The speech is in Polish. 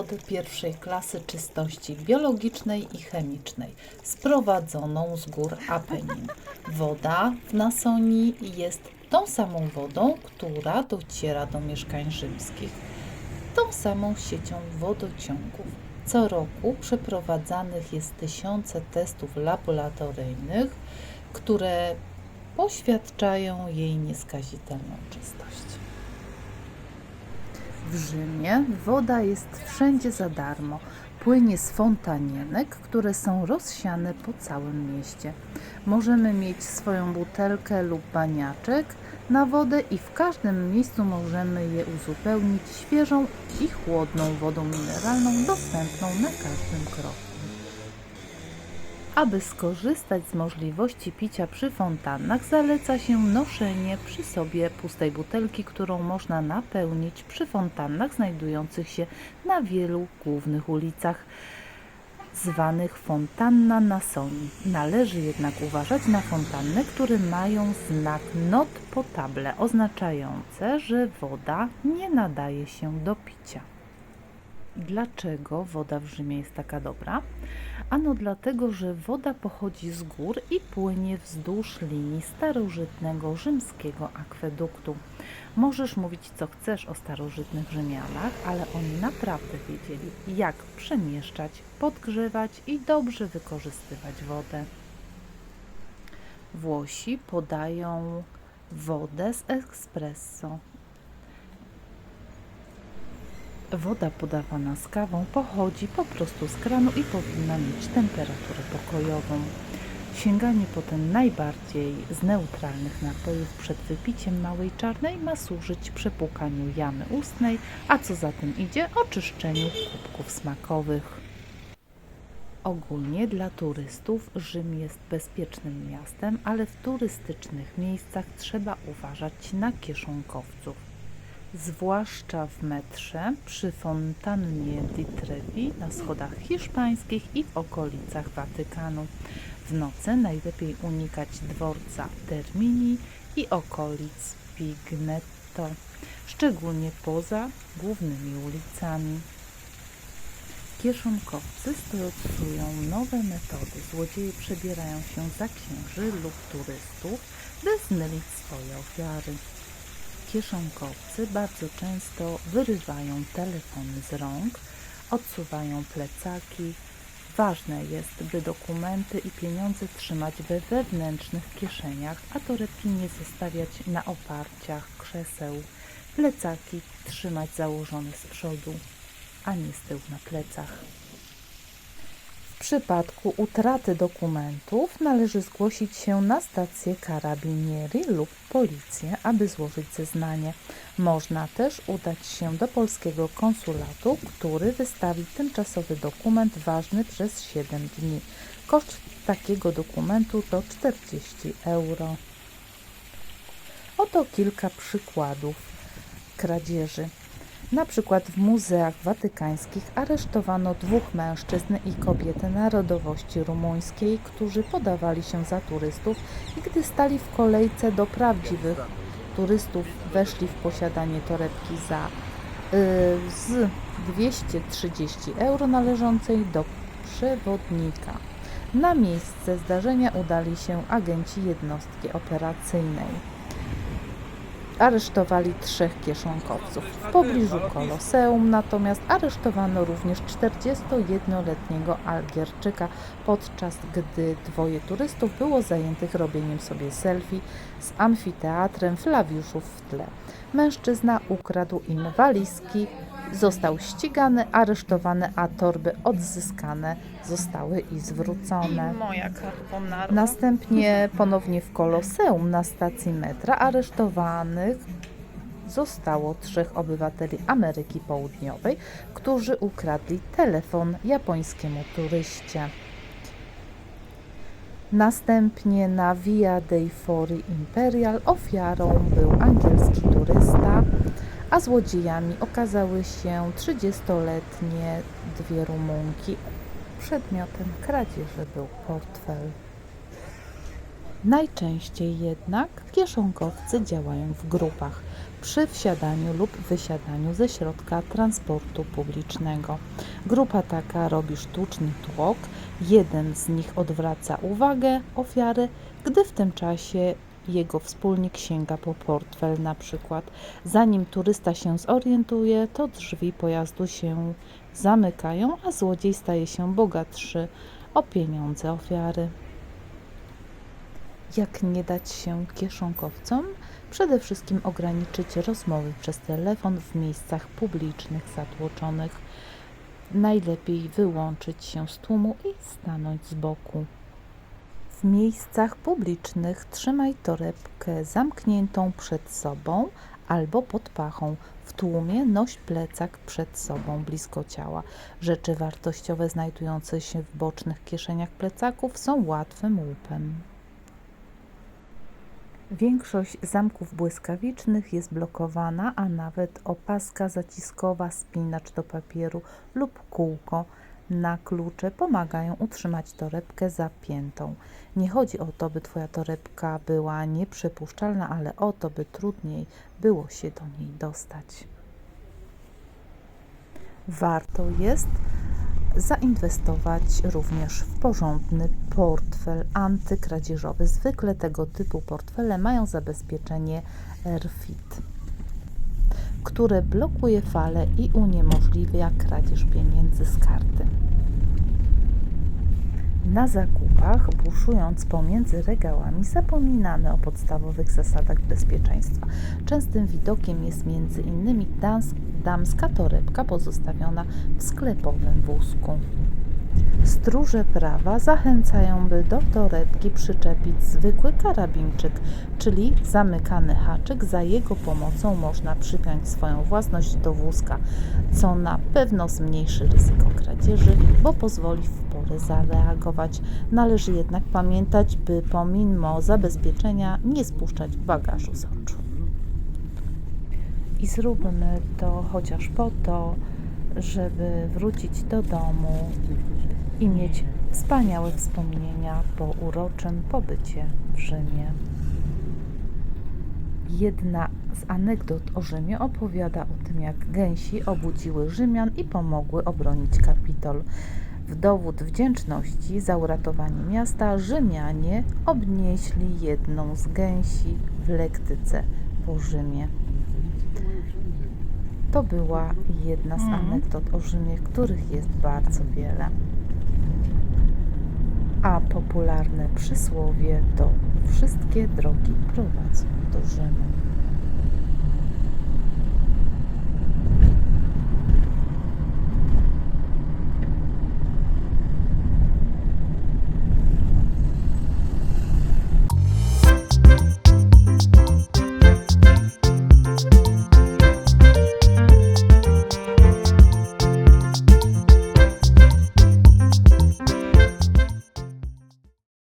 Wodę pierwszej klasy czystości biologicznej i chemicznej, sprowadzoną z gór Apenin. Woda w Nasonii jest tą samą wodą, która dociera do mieszkań rzymskich, tą samą siecią wodociągów. Co roku przeprowadzanych jest tysiące testów laboratoryjnych, które poświadczają jej nieskazitelną czystość. W Rzymie woda jest wszędzie za darmo. Płynie z fontanienek, które są rozsiane po całym mieście. Możemy mieć swoją butelkę lub baniaczek na wodę i w każdym miejscu możemy je uzupełnić świeżą i chłodną wodą mineralną dostępną na każdym kroku. Aby skorzystać z możliwości picia przy fontannach, zaleca się noszenie przy sobie pustej butelki, którą można napełnić przy fontannach znajdujących się na wielu głównych ulicach, zwanych fontanna na soni. Należy jednak uważać na fontanny, które mają znak not potable, oznaczające, że woda nie nadaje się do picia. Dlaczego woda w Rzymie jest taka dobra? Ano dlatego, że woda pochodzi z gór i płynie wzdłuż linii starożytnego rzymskiego akweduktu. Możesz mówić co chcesz o starożytnych Rzymianach, ale oni naprawdę wiedzieli, jak przemieszczać, podgrzewać i dobrze wykorzystywać wodę. Włosi podają wodę z espresso. Woda podawana z kawą pochodzi po prostu z kranu i powinna mieć temperaturę pokojową. Sięganie po ten najbardziej z neutralnych napojów przed wypiciem małej czarnej ma służyć przepłukaniu jamy ustnej, a co za tym idzie oczyszczeniu kubków smakowych. Ogólnie dla turystów Rzym jest bezpiecznym miastem, ale w turystycznych miejscach trzeba uważać na kieszonkowców zwłaszcza w metrze, przy fontannie di Trevi, na schodach hiszpańskich i w okolicach Watykanu. W nocy najlepiej unikać dworca Termini i okolic Pignetto, szczególnie poza głównymi ulicami. Kieszonkowcy stosują nowe metody. Złodzieje przebierają się za księży lub turystów, by zmylić swoje ofiary kieszonkowcy bardzo często wyrywają telefony z rąk, odsuwają plecaki. Ważne jest, by dokumenty i pieniądze trzymać we wewnętrznych kieszeniach, a torebki nie zostawiać na oparciach krzeseł. Plecaki trzymać założone z przodu, a nie z tyłu na plecach. Przypadku utraty dokumentów należy zgłosić się na stację karabinieri lub policję, aby złożyć zeznanie. Można też udać się do polskiego konsulatu, który wystawi tymczasowy dokument ważny przez 7 dni. Koszt takiego dokumentu to 40 euro. Oto kilka przykładów kradzieży. Na przykład w muzeach watykańskich aresztowano dwóch mężczyzn i kobietę narodowości rumuńskiej, którzy podawali się za turystów i gdy stali w kolejce do prawdziwych turystów, weszli w posiadanie torebki za y, z 230 euro należącej do przewodnika. Na miejsce zdarzenia udali się agenci jednostki operacyjnej aresztowali trzech kieszonkowców. W pobliżu Koloseum natomiast aresztowano również 41-letniego Algierczyka, podczas gdy dwoje turystów było zajętych robieniem sobie selfie z amfiteatrem Flawiuszów w tle. Mężczyzna ukradł im walizki, został ścigany, aresztowany, a torby odzyskane zostały i zwrócone. Moja carbonara. Następnie ponownie w Koloseum na stacji metra aresztowanych zostało trzech obywateli Ameryki Południowej, którzy ukradli telefon japońskiemu turyście. Następnie na Via dei Fori Imperial ofiarą był angielski turysta, a złodziejami okazały się 30-letnie dwie Rumunki. Przedmiotem kradzieży był portfel. Najczęściej jednak kieszonkowcy działają w grupach przy wsiadaniu lub wysiadaniu ze środka transportu publicznego. Grupa taka robi sztuczny tłok, jeden z nich odwraca uwagę ofiary, gdy w tym czasie jego wspólnik sięga po portfel na przykład. Zanim turysta się zorientuje, to drzwi pojazdu się zamykają, a złodziej staje się bogatszy o pieniądze ofiary. Jak nie dać się kieszonkowcom? Przede wszystkim ograniczyć rozmowy przez telefon w miejscach publicznych zatłoczonych. Najlepiej wyłączyć się z tłumu i stanąć z boku. W miejscach publicznych trzymaj torebkę zamkniętą przed sobą albo pod pachą. W tłumie noś plecak przed sobą blisko ciała. Rzeczy wartościowe znajdujące się w bocznych kieszeniach plecaków są łatwym łupem. Większość zamków błyskawicznych jest blokowana, a nawet opaska zaciskowa, spinacz do papieru lub kółko na klucze pomagają utrzymać torebkę zapiętą. Nie chodzi o to, by Twoja torebka była nieprzepuszczalna, ale o to, by trudniej było się do niej dostać. Warto jest zainwestować również w porządny portfel antykradzieżowy. Zwykle tego typu portfele mają zabezpieczenie RFID, które blokuje fale i uniemożliwia kradzież pieniędzy z karty. Na zakupach, buszując pomiędzy regałami, zapominamy o podstawowych zasadach bezpieczeństwa. Częstym widokiem jest dans, damska torebka pozostawiona w sklepowym wózku. Stróże prawa zachęcają, by do torebki przyczepić zwykły karabinczyk, czyli zamykany haczyk. Za jego pomocą można przypiąć swoją własność do wózka, co na pewno zmniejszy ryzyko kradzieży, bo pozwoli w porę zareagować. Należy jednak pamiętać, by pomimo zabezpieczenia nie spuszczać bagażu z oczu. I zróbmy to chociaż po to, żeby wrócić do domu i mieć wspaniałe wspomnienia po uroczym pobycie w Rzymie. Jedna z anegdot o Rzymie opowiada o tym, jak gęsi obudziły Rzymian i pomogły obronić Kapitol. W dowód wdzięczności za uratowanie miasta Rzymianie obnieśli jedną z gęsi w lektyce po Rzymie. To była jedna z anegdot o Rzymie, których jest bardzo wiele. A popularne przysłowie to wszystkie drogi prowadzą do Rzymu.